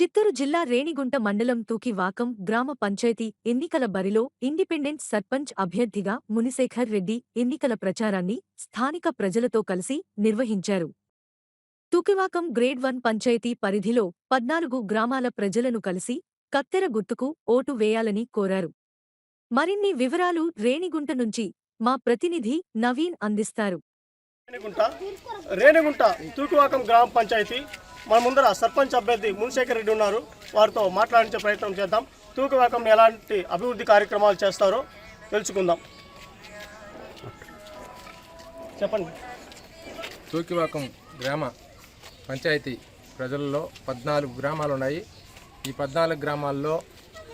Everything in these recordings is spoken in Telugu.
చిత్తూరు జిల్లా రేణిగుంట మండలం తూకివాకం గ్రామ పంచాయతీ ఎన్నికల బరిలో ఇండిపెండెంట్ సర్పంచ్ అభ్యర్థిగా మునిశేఖర్ రెడ్డి ఎన్నికల ప్రచారాన్ని స్థానిక ప్రజలతో కలిసి నిర్వహించారు. తూకివాకం గ్రేడ్ వన్ పంచాయతీ పరిధిలో పద్నాలుగు గ్రామాల ప్రజలను కలిసి కత్తెర గుర్తుకు ఓటు వేయాలని కోరారు. మరిన్ని వివరాలు రేణిగుంట నుంచి మా ప్రతినిధి నవీన్ అందిస్తారు. రేణిగుంట తూకువాకం గ్రామ పంచాయతీ మన ముందర సర్పంచ్ అభ్యర్థి మున్శేఖర్ రెడ్డి ఉన్నారు. వారితో మాట్లాడించే ప్రయత్నం చేద్దాం. తూకువాకం ఎలాంటి అభివృద్ధి కార్యక్రమాలు చేస్తారో తెలుసుకుందాం. చెప్పండి. తూకివాకం గ్రామ పంచాయతీ ప్రజల్లో పద్నాలుగు గ్రామాలు ఉన్నాయి. ఈ పద్నాలుగు గ్రామాల్లో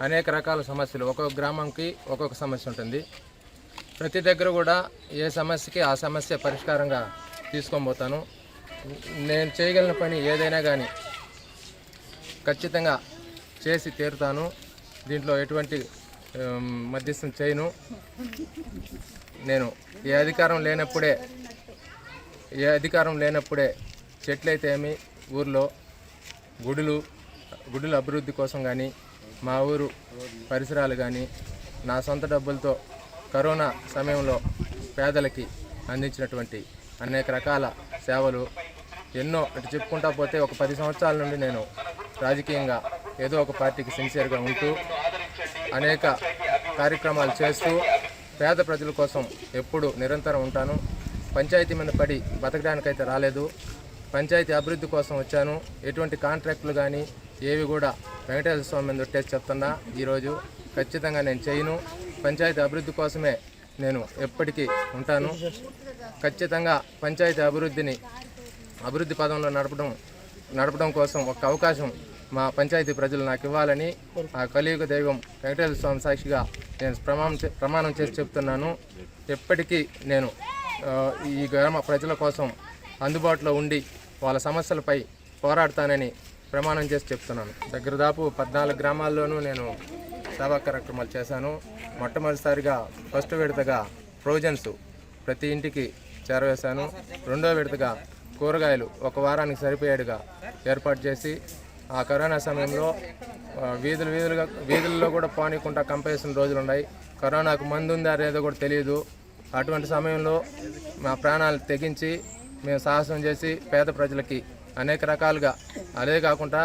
అనేక రకాల సమస్యలు. ఒక్కొక్క గ్రామంకి ఒక్కొక్క సమస్య ఉంటుంది. ప్రతి దగ్గర కూడా ఏ సమస్యకి ఆ సమస్య పరిష్కారంగా తీసుకొని పోతాను. నేను చేయగలిగిన పని ఏదైనా కానీ ఖచ్చితంగా చేసి తీరుతాను. దీంట్లో ఎటువంటి మధ్యస్థం చేయను. నేను ఏ అధికారం లేనప్పుడే ఏ అధికారం లేనప్పుడే చెట్లయితే ఏమి? ఊర్లో గుడులు గుడుల అభివృద్ధి కోసం కానీ మా ఊరు పరిసరాలు కానీ నా సొంత డబ్బులతో కరోనా సమయంలో పేదలకి అందించినటువంటి అనేక రకాల సేవలు ఎన్నో అటు చెప్పుకుంటా పోతే ఒక పది సంవత్సరాల నుండి నేను రాజకీయంగా ఏదో ఒక పార్టీకి సిన్సియర్గా ఉంటూ అనేక కార్యక్రమాలు చేస్తూ పేద ప్రజల కోసం ఎప్పుడు నిరంతరం ఉంటాను. పంచాయతీ మీద పడి బతకడానికైతే రాలేదు. పంచాయతీ అభివృద్ధి కోసం వచ్చాను. ఎటువంటి కాంట్రాక్టులు కానీ ఏవి కూడా వెంకటేశ్వర స్వామి మీద ఒట్టేసి చెప్తున్నా ఈరోజు ఖచ్చితంగా నేను చేయను. పంచాయతీ అభివృద్ధి కోసమే నేను ఎప్పటికీ ఉంటాను. ఖచ్చితంగా పంచాయతీ అభివృద్ధిని అభివృద్ధి పదంలో నడపడం నడపడం కోసం ఒక అవకాశం మా పంచాయతీ ప్రజలు నాకు ఇవ్వాలని ఆ కలియుగ దైవం వెంకటేశ్వర స్వామి సాక్షిగా నేను ప్రమాణం చే- ప్రమాణం చేసి చెప్తున్నాను. ఎప్పటికీ నేను ఈ గ్రామ ప్రజల కోసం అందుబాటులో ఉండి వాళ్ళ సమస్యలపై పోరాడతానని ప్రమాణం చేసి చెప్తున్నాను. దగ్గర దాపు పద్నాలుగు గ్రామాల్లోనూ నేను సేవా కార్యక్రమాలు చేశాను. మొట్టమొదటిసారిగా ఫస్ట్ విడతగా ప్రొవిజన్స్ ప్రతి ఇంటికి చేరవేశాను. రెండో విడతగా కూరగాయలు ఒక వారానికి సరిపోయేట్టుగా ఏర్పాటు చేసి ఆ కరోనా సమయంలో వీధులు వీధులుగా వీధుల్లో కూడా పోనీకుండా కంపేసిన రోజులు ఉన్నాయి. కరోనాకు మందు ఉందా లేదో కూడా తెలియదు అటువంటి సమయంలో మా ప్రాణాలు తెగించి మేము సాహసం చేసి పేద ప్రజలకి అనేక రకాలుగా అదే కాకుండా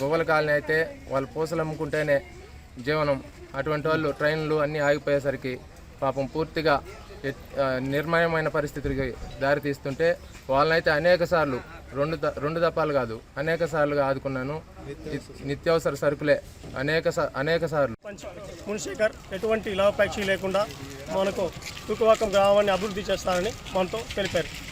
గువ్వల కాలనీ అయితే వాళ్ళు పూసలు అమ్ముకుంటేనే జీవనం అటువంటి వాళ్ళు ట్రైన్లు అన్నీ ఆగిపోయేసరికి పాపం పూర్తిగా నిర్మయమైన పరిస్థితులకి దారితీస్తుంటే వాళ్ళనైతే అనేక సార్లు రెండు ద- రెండు దప్పాలు కాదు అనేక సార్లుగా ఆదుకున్నాను. నిత్- నిత్యావసర సరుకులే అనేక అనేక సార్లు. పంచ్ ఎటువంటి లాభాపేక్ష లేకుండా మనకు తుకువాకం గ్రామాన్ని అభివృద్ధి చేస్తారని మనతో తెలిపారు.